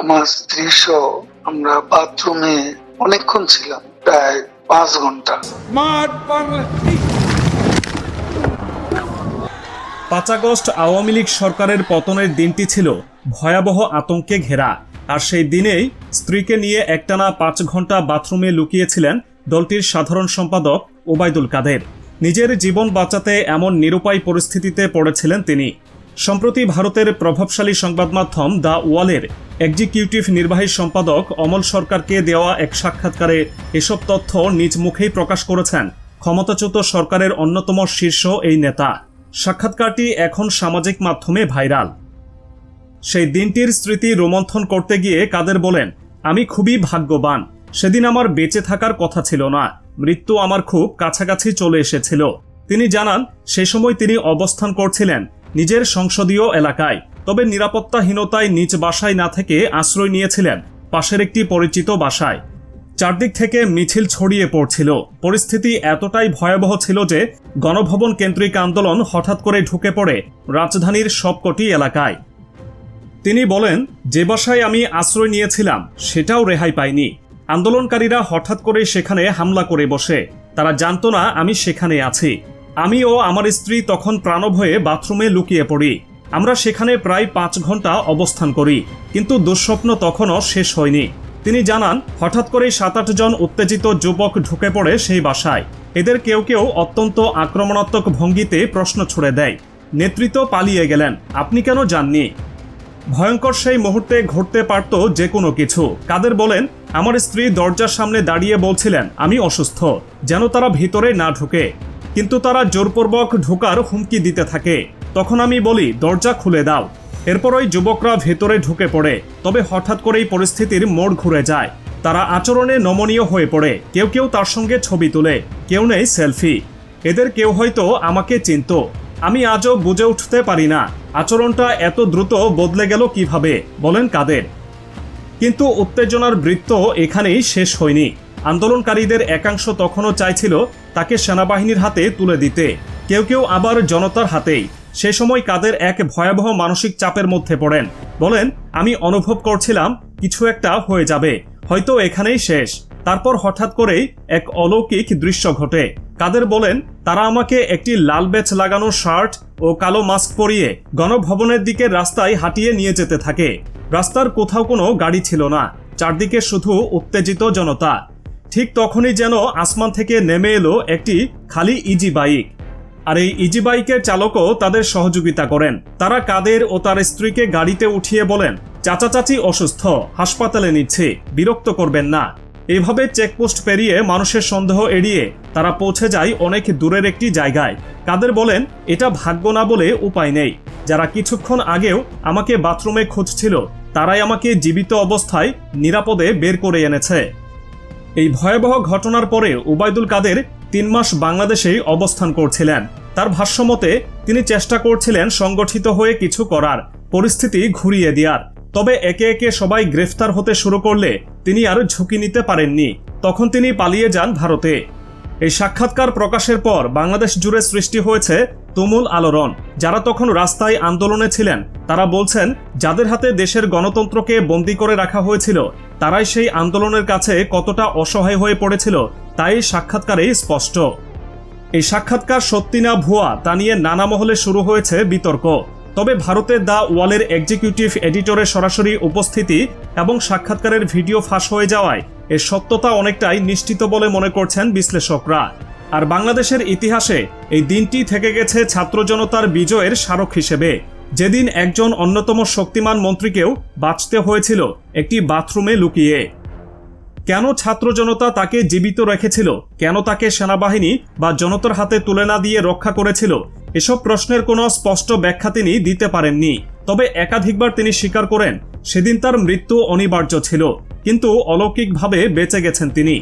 আমার স্ত্রী সহ আমরা বাথরুমে অনেকক্ষণ ছিলাম প্রায় পাঁচ ঘণ্টা। পাঁচ আগস্ট আওয়ামী লীগ সরকারের পতনের দিনটি ছিল ভয়াবহ আতঙ্কে ঘেরা। আর সেই দিনেই স্ত্রীকে নিয়ে একটানা পাঁচ ঘণ্টা বাথরুমে লুকিয়েছিলেন দলটির সাধারণ সম্পাদক ওবায়দুল কাদের। নিজের জীবন বাঁচাতে এমন নিরুপায় পরিস্থিতিতে পড়েছিলেন তিনি। সম্প্রতি ভারতের প্রভাবশালী সংবাদ মাধ্যম দ্য ওয়ালের এক্সিকিউটিভ নির্বাহী সম্পাদক অমল সরকারকে দেওয়া এক সাক্ষাৎকারে এসব তথ্য নিজ মুখেই প্রকাশ করেছেন ক্ষমতাচ্যুত সরকারের অন্যতম শীর্ষ এই নেতা। সাক্ষাৎকারটি এখন সামাজিক মাধ্যমে ভাইরাল। সেই দিনটির স্মৃতি রোমন্থন করতে গিয়ে কাদের বলেন, আমি খুবই ভাগ্যবান। সেদিন আমার বেঁচে থাকার কথা ছিল না। মৃত্যু আমার খুব কাছাকাছি চলে এসেছিল। তিনি জানান, সে সময় তিনি অবস্থান করছিলেন নিজের সংসদীয় এলাকায়, তবে নিরাপত্তাহীনতায় নিজ বাসায় না থেকে আশ্রয় নিয়েছিলেন পাশের একটি পরিচিত বাসায়। চারদিক থেকে মিছিল ছড়িয়ে পড়ছিল। পরিস্থিতি এতটাই ভয়াবহ ছিল যে গণভবন কেন্দ্রিক আন্দোলন হঠাৎ করে ঢুকে পড়ে রাজধানীর সবকটি এলাকায়। তিনি বলেন, যে বাসায় আমি আশ্রয় নিয়েছিলাম, সেটাও রেহাই পাইনি। আন্দোলনকারীরা হঠাৎ করে সেখানে হামলা করে বসে। তারা জানত না আমি সেখানে আছি। আমি ও আমার স্ত্রী তখন প্রাণভয়ে বাথরুমে লুকিয়ে পড়ি। আমরা সেখানে প্রায় পাঁচ ঘণ্টা অবস্থান করি, কিন্তু দুঃস্বপ্ন তখনও শেষ হয়নি। তিনি জানান, হঠাৎ করেই সাত আট জন উত্তেজিত যুবক ঢুকে পড়ে সেই বাসায়। এদের কেউ কেউ অত্যন্ত আক্রমণাত্মক ভঙ্গিতে প্রশ্ন ছুড়ে দেয়, নেতৃত্ব পালিয়ে গেলেন, আপনি কেন যাননি? ভয়ঙ্কর সেই মুহূর্তে ঘটতে পারত যে কোনো কিছু। কাদের বলেন, আমার স্ত্রী দরজার সামনে দাঁড়িয়ে বলছিলেন, আমি অসুস্থ, যেন তারা ভিতরে না ঢুকে। কিন্তু তারা জোরপূর্বক ঢোকার হুমকি দিতে থাকে। তখন আমি বলি, দরজা খুলে দাও। এরপর ওই যুবকরা ভেতরে ঢুকে পড়ে। তবে হঠাৎ করেই পরিস্থিতির মোড় ঘুরে যায়। তারা আচরণে নমনীয় হয়ে পড়ে। কেউ কেউ তার সঙ্গে ছবি তোলে, কেউ নেই সেলফি। এদের কেউ হয়তো আমাকে চিনত। আমি আজও বুঝে উঠতে পারি না, আচরণটা এত দ্রুত বদলে গেল কীভাবে, বলেন কাদের? কিন্তু উত্তেজনার বৃত্ত এখানেই শেষ হয়নি। আন্দোলনকারীদের একাংশ তখনও চাইছিল তাকে সেনাবাহিনীর হাতে তুলে দিতে। কেউ কেউ আবার জনতার হাতেই। সে সময় কাদের এক ভয়াবহ মানসিক চাপের মধ্যে পড়েন। বলেন, আমি অনুভব করছিলাম কিছু একটা হয়ে যাবে। হয়তো এখানেই শেষ। তারপর হঠাৎ করেই এক অলৌকিক দৃশ্য ঘটে। কাদের বলেন, তারা আমাকে একটি লাল বেচ লাগানো শার্ট ও কালো মাস্ক পরিয়ে গণভবনের দিকে রাস্তায় হাঁটিয়ে নিয়ে যেতে থাকে। রাস্তার কোথাও কোনো গাড়ি ছিল না। চারদিকে শুধু উত্তেজিত জনতা। ঠিক তখনই যেন আসমান থেকে নেমে এলো একটি খালি ইজি বাইক। আর এই ইজি বাইকের চালকও তাদের সহযোগিতা করেন। তারা কাদের ও তার স্ত্রীকে গাড়িতে উঠিয়ে বলেন, চাচা চাচি অসুস্থ, হাসপাতালে নিচ্ছে, বিরক্ত করবেন না। এভাবে চেকপোস্ট পেরিয়ে মানুষের সন্দেহ এড়িয়ে তারা পৌঁছে যায় অনেক দূরের একটি জায়গায়। কাদের বলেন, এটা ভাগ্য না বলে উপায় নেই। যারা কিছুক্ষণ আগেও আমাকে বাথরুমে খুঁজছিল, তারাই আমাকে জীবিত অবস্থায় নিরাপদে বের করে এনেছে। এই ভয়াবহ ঘটনার পরে উবায়দুল কাদের তিন মাস বাংলাদেশেই অবস্থান করছিলেন। তার ভাষ্যমতে, তিনি চেষ্টা করছিলেন সংগঠিত হয়ে কিছু করার, পরিস্থিতি ঘুরিয়ে দেওয়ার। তবে একে একে সবাই গ্রেফতার হতে শুরু করলে তিনি আর ঝুঁকি নিতে পারেননি। তখন তিনি পালিয়ে যান ভারতে। এই সাক্ষাৎকার প্রকাশের পর বাংলাদেশ জুড়ে সৃষ্টি হয়েছে তুমুল আলোড়ন। যারা তখন রাস্তায় আন্দোলনে ছিলেন, তারা বলছেন, যাদের হাতে দেশের গণতন্ত্রকে বন্দি করে রাখা হয়েছিল, তারাই সেই আন্দোলনের কাছে কতটা অসহায় হয়ে পড়েছিল, তাই সাক্ষাৎকারেই স্পষ্ট। এই সাক্ষাৎকার সত্যি না ভুয়া, তা নিয়ে নানা মহলে শুরু হয়েছে বিতর্ক। তবে ভারতের দ্য ওয়ালের এক্সিকিউটিভ এডিটরের সরাসরি উপস্থিতি এবং সাক্ষাৎকারের ভিডিও ফাঁস হয়ে যাওয়ায় এর সত্যতা অনেকটাই নিশ্চিত বলে মনে করছেন বিশ্লেষকরা। আর বাংলাদেশের ইতিহাসে এই দিনটি থেকে গেছে ছাত্র জনতার বিজয়ের স্মারক হিসেবে। যেদিন একজন অন্যতম শক্তিমান মন্ত্রীকেও বাঁচতে হয়েছিল একটি বাথরুমে লুকিয়ে। কেন ছাত্র জনতা তাকে জীবিত রেখেছিল? কেন তাকে সেনাবাহিনী বা জনতার হাতে তুলে না দিয়ে রক্ষা করেছিল? এসব প্রশ্নের কোনো স্পষ্ট ব্যাখ্যা তিনি দিতে পারেননি। তবে একাধিকবার তিনি স্বীকার করেন, সেদিন তার মৃত্যু অনিবার্য ছিল। কিন্তু অলৌকিকভাবে বেঁচে গেছেন তিনি।